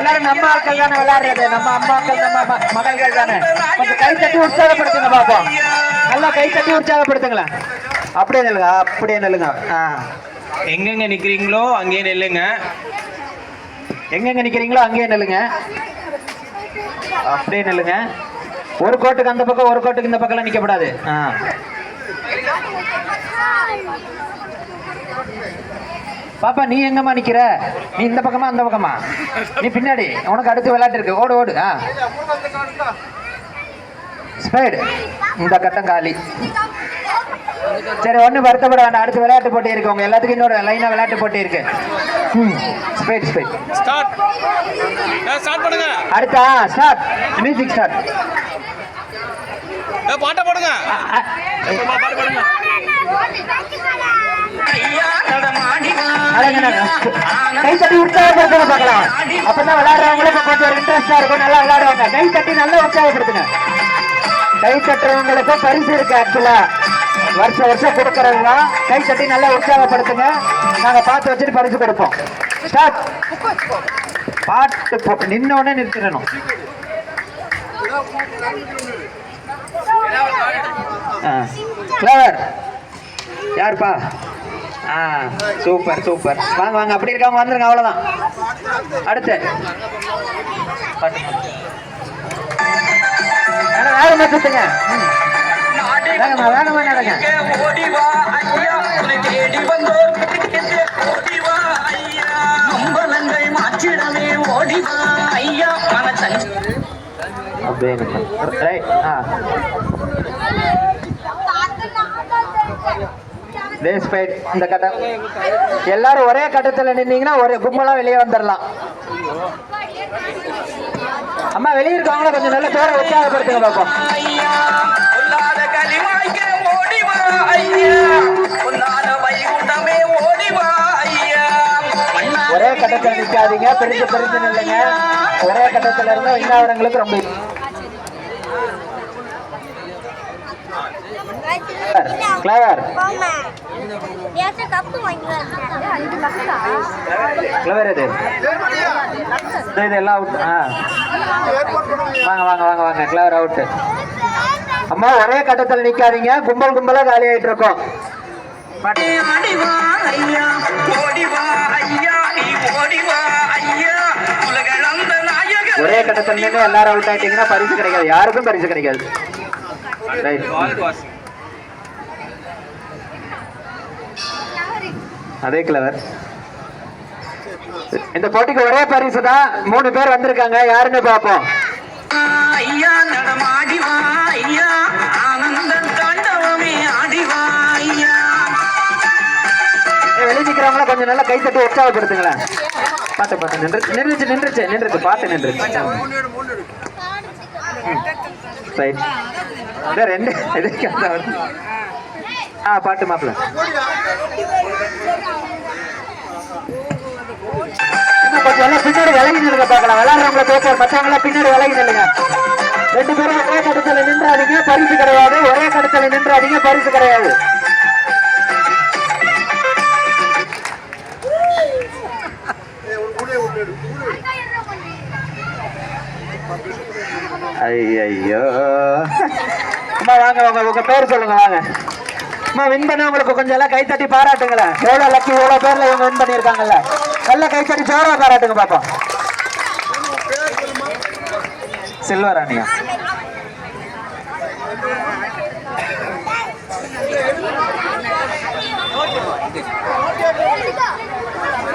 நம்ம ஆட்கள் தானே விளையாடுறது. நம்ம அம்மாக்கள் நம்ம மகள்கள் தானே. கொஞ்சம் கை தட்டி உற்சாகப்படுத்துங்க பாப்போம் நல்லா கை தட்டி உற்சாகப்படுத்துங்களேன். அப்படியே நில்லுங்க அப்படியே நில்லுங்க. எங்கெங்க நிக்கிறீங்களோ அங்கேயே நில்லுங்க. எங்கெங்க நிக்கிறீங்களோ அங்கேயே நில்லுங்க. அப்படியே நில்லுங்க. ஒரு கோட்டுக்கு அந்த பக்கம் ஒரு கோட்டுக்கு இந்த பக்கம்லாம் நிற்கக்கூடாது ஆ. பாப்பா நீ எங்கம்மா நிக்கிற? நீ இந்த பக்கமா அந்த பக்கமா? நீ பின்னாடி. உனக்கு அடுத்து விளையாட்டு இருக்கு. ஓடு ஓடு. ஆ. ஸ்பேடு இந்த கட்டம் காலி. சரி ஒன்றும் வருத்தப்பட வேண்டாம். அடுத்து விளையாட்டு போட்டி இருக்கு. உங்க எல்லாத்துக்கும் இன்னொரு லைனா விளையாட்டு போட்டி இருக்கு. ம். ஸ்பேட் ஸ்பேட் ஸ்டார்ட் ஸ்டார்ட் பண்ணுங்க. அடுத்தா ஸ்டார்ட் மியூசிக் ஸ்டார்ட் பாட்டை போடுங்க. பாட்டு போடுங்க. கை தட்டி உற்சாகப்படுத்துங்க பார்க்கலாம். அப்பதான் விளையாடுறவங்களும் கொஞ்சம் கொஞ்சம் இன்ட்ரெஸ்டா இருக்கும். நல்லா விளையாடுவாங்க. கை தட்டி நல்லா உற்சாகப்படுத்துங்க. கை தட்டுறவங்களுக்கு பரிசு இருக்கு ஆக்சுவலா வருஷம் வருஷம் கொடுக்கறது தான். கை தட்டி நல்லா உற்சாகப்படுத்துங்க. நாங்க பார்த்து வச்சுட்டு பரிசு கொடுப்போம். ஸ்டார்ட் பாட்டு போட்டு நின்ன உடனே நிறுத்திடணும். கிளவர் யாருப்பா? ஆ சூப்பர் சூப்பர். வாங்க வாங்க அப்படி இருக்காங்க வந்துருங்க அவ்வளோதான் அடுத்து. வேகமா சுத்துங்க. வேகமா வேகமா நடங்க. அப்படியே ரைட் ஆ தேடி வந்தோர் ஓடிவா ஐயா அம்பலங்கள் மாற்றிடவே ஓடிவா ஐயா மனசன் அப்படியே ரைட் ஆ இந்த கட்டம். எல்லாரும் ஒரே கட்டத்தில் நின்னீங்கன்னா ஒரே கும்பலா வெளியே வந்துடலாம் அம்மா வெளியே இருக்கவங்கள கொஞ்சம் நல்ல பேரை உற்சாகப்படுத்துங்க பார்ப்போம் ஒரே கட்டத்தில் நிற்காதீங்க பிரிஞ்சு பிரிஞ்சு நில்லுங்க. ஒரே கட்டத்தில் இருந்தா இன்னவரங்களுக்கு ரொம்ப கிளவர் கிளவர் இது இது எல்லாம் அவுட் ஆ. வாங்க வாங்க வாங்க வாங்க. கிளவர் அவுட் அம்மா ஒரே கட்டத்தில் நிக்காதீங்க. கும்பல் கும்பலா காலி ஆயிட்டு இருக்கோம் ஒரே கட்டத்தில் நின்று எல்லாரும் அவுட் ஆயிட்டீங்கன்னா பரிசு கிடைக்காது. யாருக்கும் பரிசு கிடைக்காது. ரைட் அதே கிளவர் இந்த போட்டிக்கு ஒரே பரிசு தான். மூணு பேர் வந்திருக்காங்க. யாருன்னு பார்ப்போம். ஐயா நடமாடிவா ஐயா. ஆனந்த தாண்டவமே ஆடிவா ஐயா. ஏய், வெளிய நிக்கிறவங்கள கொஞ்சம் நல்லா கை தட்டி உற்சாகப்படுத்துங்களேன். பாட்டு பாட்டு நின்று நின்றுச்சு நின்றுச்சு நின்றுச்சு. பாட்டு நின்றுச்சு. ரைட் ரெண்டு எதுக்கு? ஆ பாட்டு மாப்பிள்ள. பின்னாடி விலகி நில்லுங்க பார்க்கலாம். விளையாடுறவங்கள பேசுவார் மற்றவங்கள பின்னாடி விலகி நில்லுங்க ரெண்டு பேரும் ஒரே கடத்தல நின்றாதீங்க. பரிசு கிடையாது. ஒரே கடத்தல நின்றாதீங்க. பரிசு கிடையாது. ஐயோ அம்மா வாங்க வாங்க. உங்க பேர் சொல்லுங்க வாங்க. அம்மா வின் பண்ணவங்களுக்கு கொஞ்சம் எல்லாம் கை தட்டி பாராட்டுங்களேன் எவ்வளவு லக்கி எவ்வளவு பேர்ல இவங்க வின் பண்ணியிருக்காங்கல்ல. நல்ல கை தட்டி ஜோரா பாராட்டுங்க பாப்போம் சில்வர்